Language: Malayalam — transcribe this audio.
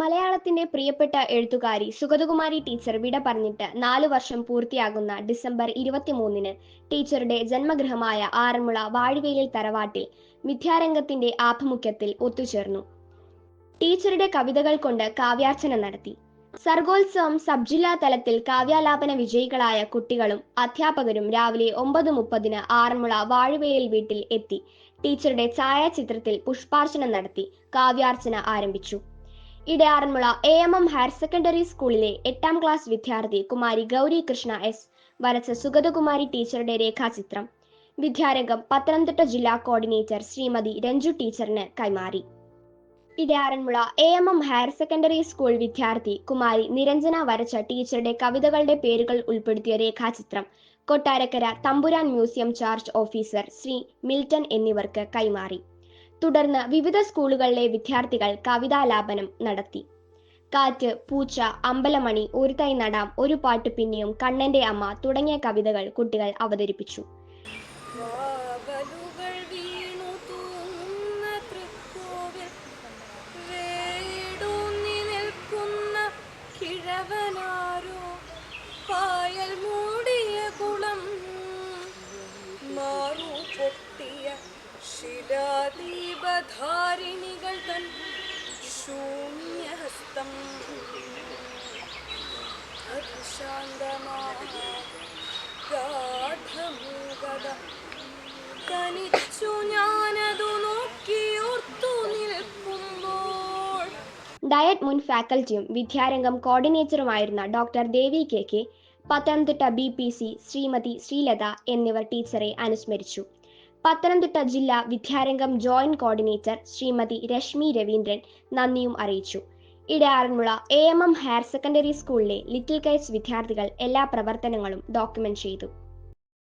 മലയാളത്തിന്റെ പ്രിയപ്പെട്ട എഴുത്തുകാരി സുഗതകുമാരി ടീച്ചർ വിട പറഞ്ഞിട്ട് നാലു വർഷം പൂർത്തിയാകുന്ന ഡിസംബർ ഇരുപത്തിമൂന്നിന് ടീച്ചറുടെ ജന്മഗൃഹമായ ആറന്മുള വാഴവേലിൽ തറവാട്ടിൽ മിഥ്യാരംഗത്തിന്റെ ആഭിമുഖ്യത്തിൽ ഒത്തുചേർന്നു. ടീച്ചറുടെ കവിതകൾ കൊണ്ട് കാവ്യാർച്ചന നടത്തി. സർഗോത്സവം സബ് ജില്ലാ തലത്തിൽ കാവ്യാലാപന വിജയികളായ കുട്ടികളും അധ്യാപകരും രാവിലെ ഒമ്പത് മുപ്പതിന് ആറന്മുള വാഴവേലിൽ വീട്ടിൽ എത്തി. ടീച്ചറുടെ ഛായാചിത്രത്തിൽ പുഷ്പാർച്ചന നടത്തി. കാവ്യാർച്ചന ആരംഭിച്ചു. Edayaranmula A M M higher secondary സ്കൂളിലെ എട്ടാം ക്ലാസ് വിദ്യാർത്ഥി കുമാരി ഗൗരി കൃഷ്ണ എസ് വരച്ച സുഗതകുമാരി ടീച്ചറുടെ രേഖാചിത്രം. വിദ്യാരംഗം പത്തനംതിട്ട ജില്ലാ കോർഡിനേറ്റർ ശ്രീമതി രഞ്ജു ടീച്ചറിന് കൈമാറി. Edayaranmula A M M higher secondary school വിദ്യാർത്ഥി കുമാരി നിരഞ്ജന വരച്ച ടീച്ചറുടെ കവിതകളുടെ പേരുകൾ ഉൾപ്പെടുത്തിയ രേഖാചിത്രം. Kottarakkara Thampuran museum charge officer Shri Milton എന്നിവർക്ക് കൈമാറി. തുടർന്ന് വിവിധ സ്കൂളുകളിലെ വിദ്യാർത്ഥികൾ കവിതാലാപനം നടത്തി. കാറ്റ് പൂച്ച അമ്പലമണി ഒരു തൈ നടാം ഒരു പാട്ട് പിന്നെയും കണ്ണന്റെ അമ്മ തുടങ്ങിയ കവിതകൾ കുട്ടികൾ അവതരിപ്പിച്ചു. പായൽ മൂടിയ കുളം മാറു പൊട്ടിയ ശിലാദീപധാരിണികൾ തൻ ശൂന്യഹസ്തം. ഡയറ്റ് മുൻ ഫാക്കൽറ്റിയും Vidyarangam കോർഡിനേറ്ററുമായിരുന്ന doctor Devi K K Pathanamthitta B P C Shrimati Sreelatha എന്നിവർ ടീച്ചറെ അനുസ്മരിച്ചു. പത്തനംതിട്ട ജില്ലാ വിദ്യാരംഗം ജോയിന്റ് കോർഡിനേറ്റർ ശ്രീമതി രശ്മി രവീന്ദ്രൻ നന്ദിയും അറിയിച്ചു. Edayaranmula A M M higher secondary സ്കൂളിലെ ലിറ്റിൽ കൈറ്റ്സ് വിദ്യാർത്ഥികൾ എല്ലാ പ്രവർത്തനങ്ങളും ഡോക്യുമെന്റ് ചെയ്തു.